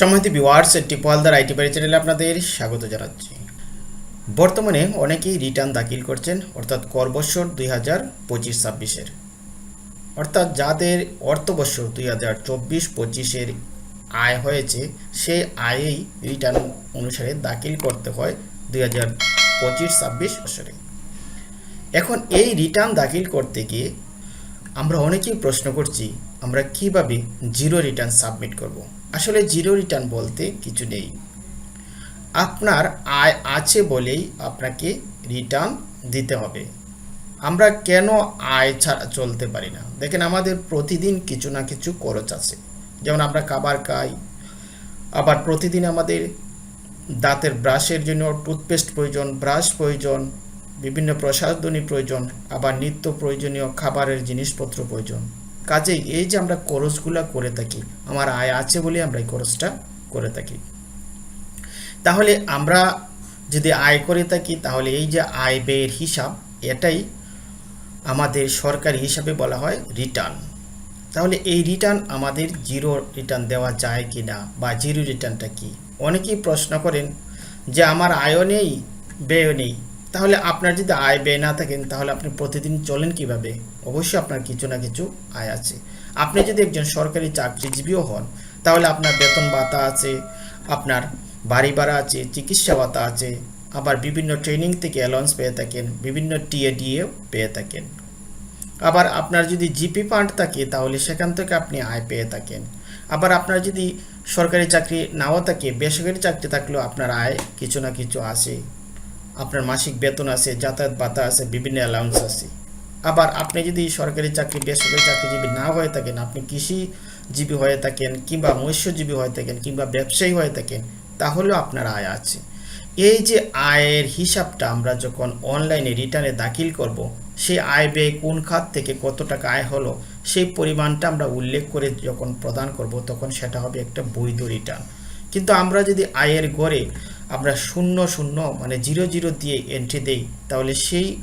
সম্মানিত viewers টিপলদার IT বাড়ি চ্যানেলে আপনাদের স্বাগত জানাচ্ছি। বর্তমানে অনেকেই রিটার্ন দাখিল করছেন, অর্থাৎ কর বৎসর দুই হাজার পঁচিশ ছাব্বিশের। অর্থাৎ যাদের অর্থবর্ষ দুই হাজার চব্বিশ পঁচিশের আয় হয়েছে, সেই আয়েই রিটার্ন অনুসারে দাখিল করতে হয় দুই হাজার পঁচিশ ছাব্বিশ বছরে। এখন এই রিটার্ন দাখিল করতে গিয়ে আমরা অনেকেই প্রশ্ন করছি আমরা কীভাবে জিরো রিটার্ন সাবমিট করব? আসলে জিরো রিটার্ন বলতে কিছু নেই। আপনার আয় আছে বলেই আপনাকে রিটার্ন দিতে হবে। আমরা কেন আয় ছাড়া চলতে পারি না? দেখেন আমাদের প্রতিদিন কিছু না কিছু খরচ আছে। যেমন আমরা খাবার খাই, আবার প্রতিদিন আমাদের দাঁতের ব্রাশের জন্য টুথপেস্ট প্রয়োজন ব্রাশ প্রয়োজন, বিভিন্ন প্রসাধনী প্রয়োজন, আবার নিত্য প্রয়োজনীয় খাবারের জিনিসপত্র প্রয়োজন। কাজেই এই যে আমরা খরচগুলো করে থাকি, আমার আয় আছে বলে আমরা এই খরচটা করে থাকি। তাহলে আমরা যদি আয় করে থাকি, তাহলে এই যে আয় ব্যয়ের হিসাব, এটাই আমাদের সরকারি হিসাবে বলা হয় রিটার্ন তাহলে এই রিটার্ন আমাদের জিরো রিটার্ন দেওয়া যায় কি না বা জিরো রিটার্নটা কি? অনেকেই প্রশ্ন করেন যে আমার আয়ও নেই, ব্যয়ও নেই। তাহলে আপনার যদি আয় ব্যয় না থাকেন, তাহলে আপনি প্রতিদিন চলেন কীভাবে? অবশ্যই আপনার কিছু না কিছু আয় আছে। আপনি যদি একজন সরকারি চাকরিজীবীও হন, তাহলে আপনার বেতন ভাতা আছে, আপনার বাড়ি ভাড়া আছে, চিকিৎসা ভাতা আছে, আবার বিভিন্ন ট্রেনিং থেকে অ্যালাউন্স পেয়ে থাকেন, বিভিন্ন টিএ, ডিএ পেয়ে থাকেন। আবার আপনার যদি জিপি ফান্ড থাকে, তাহলে সেখান থেকে আপনি আয় পেয়ে থাকেন। আবার আপনার যদি সরকারি চাকরি নাও থাকে, বেসরকারি চাকরি থাকলেও আপনার আয় কিছু না কিছু আছে। আপনার মাসিক বেতন আছে, যাতায়াত ভাতা আছে, বিভিন্ন অ্যালাউন্স আছে। আবার আপনি যদি সরকারি চাকরি, বেসরকারি চাকরিজীবী না হয়ে থাকেন, আপনি কৃষিজীবী হয়ে থাকেন কিংবা মৎস্যজীবী হয়ে থাকেন কিংবা ব্যবসায়ী হয়ে থাকেন, তাহলেও আপনার আয় আছে। এই যে আয়ের হিসাবটা আমরা যখন অনলাইনে রিটার্নে দাখিল করব, সেই আয় ব্যয় কোন খাত থেকে কত টাকা আয় হলো, সেই পরিমাণটা আমরা উল্লেখ করে যখন প্রদান করব, তখন সেটা হবে একটা বৈধ রিটার্ন। কিন্তু আমরা যদি আয়ের গড়ে আমরা শূন্য শূন্য মানে জিরো জিরো দিয়ে এন্ট্রি দেই, তাহলে সেই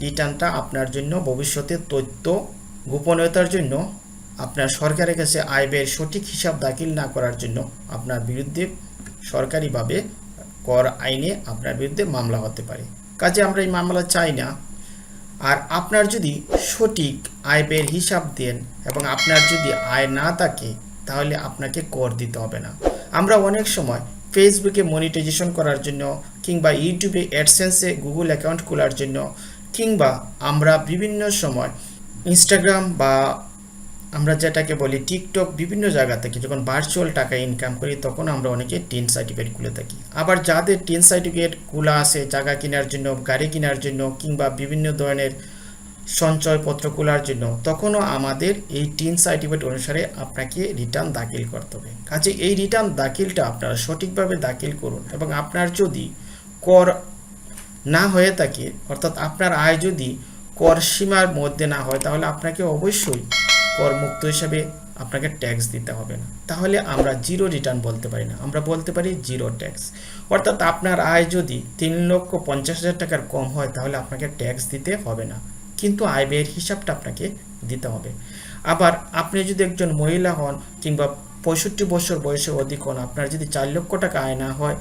রিটার্নটা আপনার জন্য, ভবিষ্যতে তথ্য গোপনীয়তার জন্য, আপনার সরকারের কাছে আয় ব্যয়ের সঠিক হিসাব দাখিল না করার জন্য আপনার বিরুদ্ধে সরকারিভাবে কর আইনে আপনার বিরুদ্ধে মামলা হতে পারে। কাজে আমরা এই মামলা চাই না। আর আপনার যদি সঠিক আয় ব্যয়ের হিসাব দেন এবং আপনার যদি আয় না থাকে, তাহলে আপনাকে কর দিতে হবে না। আমরা অনেক সময় ফেসবুকে মনিটাইজেশন করার জন্য কিংবা ইউটিউবে অ্যাডসেন্সে গুগল অ্যাকাউন্ট খোলার জন্য কিংবা আমরা বিভিন্ন সময় ইনস্টাগ্রাম বা আমরা যেটাকে বলি টিকটক বিভিন্ন জায়গা থেকে যখন ভার্চুয়াল টাকা ইনকাম করি, তখন আমরা অনেকে টিন সার্টিফিকেট খুলে থাকি। আবার যাদের টিন সার্টিফিকেট খোলা আছে, জায়গা কেনার জন্য, গাড়ি কেনার জন্য কিংবা বিভিন্ন ধরনের সঞ্চয়পত্র খোলার জন্য, তখনও আমাদের এই টিন সার্টিফিকেট অনুসারে আপনাকে রিটার্ন দাখিল করতে হবে। কাজে এই রিটার্ন দাখিলটা আপনারা সঠিকভাবে দাখিল করুন এবং আপনার যদি কর না হয়ে থাকে, অর্থাৎ আপনার আয় যদি কর সীমার মধ্যে না হয়, তাহলে আপনাকে অবশ্যই করমুক্ত হিসাবে আপনাকে ট্যাক্স দিতে হবে না। তাহলে আমরা জিরো রিটার্ন বলতে পারি না, আমরা বলতে পারি জিরো ট্যাক্স অর্থাৎ আপনার আয় যদি তিন লক্ষ পঞ্চাশ হাজার টাকার কম হয়, তাহলে আপনাকে ট্যাক্স দিতে হবে না। কিন্তু আয় ব্যয়ের হিসাবটা আপনাকে দিতে হবে। আবার আপনি যদি একজন মহিলা হন কিংবা পঁয়ষট্টি বছর বয়সে অধিক হন, আপনার যদি চার লক্ষ টাকা আয় না হয়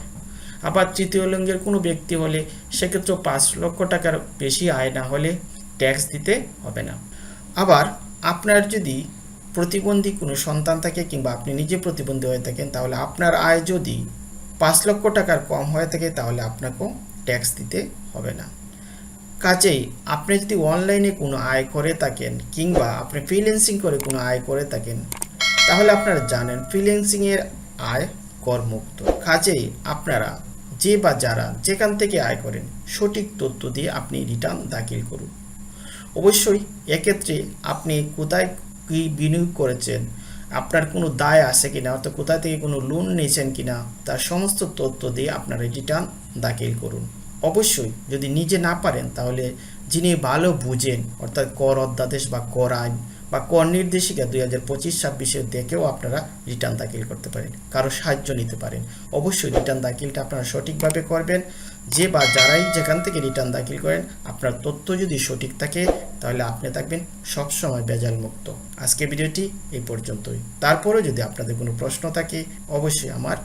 আবার তৃতীয় লিঙ্গের কোনো ব্যক্তি হলে সেক্ষেত্রেও পাঁচ লক্ষ টাকার বেশি আয় না হলে ট্যাক্স দিতে হবে না। আবার আপনার যদি প্রতিবন্ধী কোনো সন্তান থাকে কিংবা আপনি নিজে প্রতিবন্ধী হয়ে থাকেন, তাহলে আপনার আয় যদি পাঁচ লক্ষ টাকার কম হয়ে থাকে, তাহলে আপনাকেও ট্যাক্স দিতে হবে না। কাজেই আপনি যদি অনলাইনে কোনো আয় করে থাকেন কিংবা আপনি ফ্রিল্যান্সিং করে কোনো আয় করে থাকেন, তাহলে আপনারা জানেন ফ্রিল্যান্সিংয়ের আয় করমুক্ত। কাজেই আপনারা যে বা যারা যেখান থেকে আয় করেন, সঠিক তথ্য দিয়ে আপনি রিটার্ন দাখিল করুন। অবশ্যই এক্ষেত্রে আপনি কোথায় কী বিনিয়োগ করেছেন, আপনার কোনো দায় আছে কিনা, অর্থাৎ কোথা থেকে কোনো লোন নিয়েছেন কিনা, তার সমস্ত তথ্য দিয়ে আপনারা রিটার্ন দাখিল করুন। অবশ্যই যদি নিজে না পারেন, তাহলে যিনি ভালো বুঝেন, অর্থাৎ কর অধ্যাদেশ বা কর আইন বা কর নির্দেশিকা দুই হাজার পঁচিশ ছাব্বিশে দেখেও আপনারা রিটার্ন দাখিল করতে পারেন, কারও সাহায্য নিতে পারেন। অবশ্যই রিটার্ন দাখিলটা আপনারা সঠিকভাবে করবেন। যে বা যারাই যেখান থেকে রিটার্ন দাখিল করেন, আপনার তথ্য যদি সঠিক থাকে, তাহলে আপনি থাকবেন সবসময় বেজাল মুক্ত আজকে ভিডিওটি এই পর্যন্তই। তারপরেও যদি আপনাদের কোনো প্রশ্ন থাকে, অবশ্যই আমার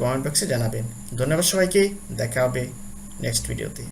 কমেন্ট বক্সে জানাবেন। ধন্যবাদ সবাইকে, দেখা হবে নেক্সট ভিডিওতে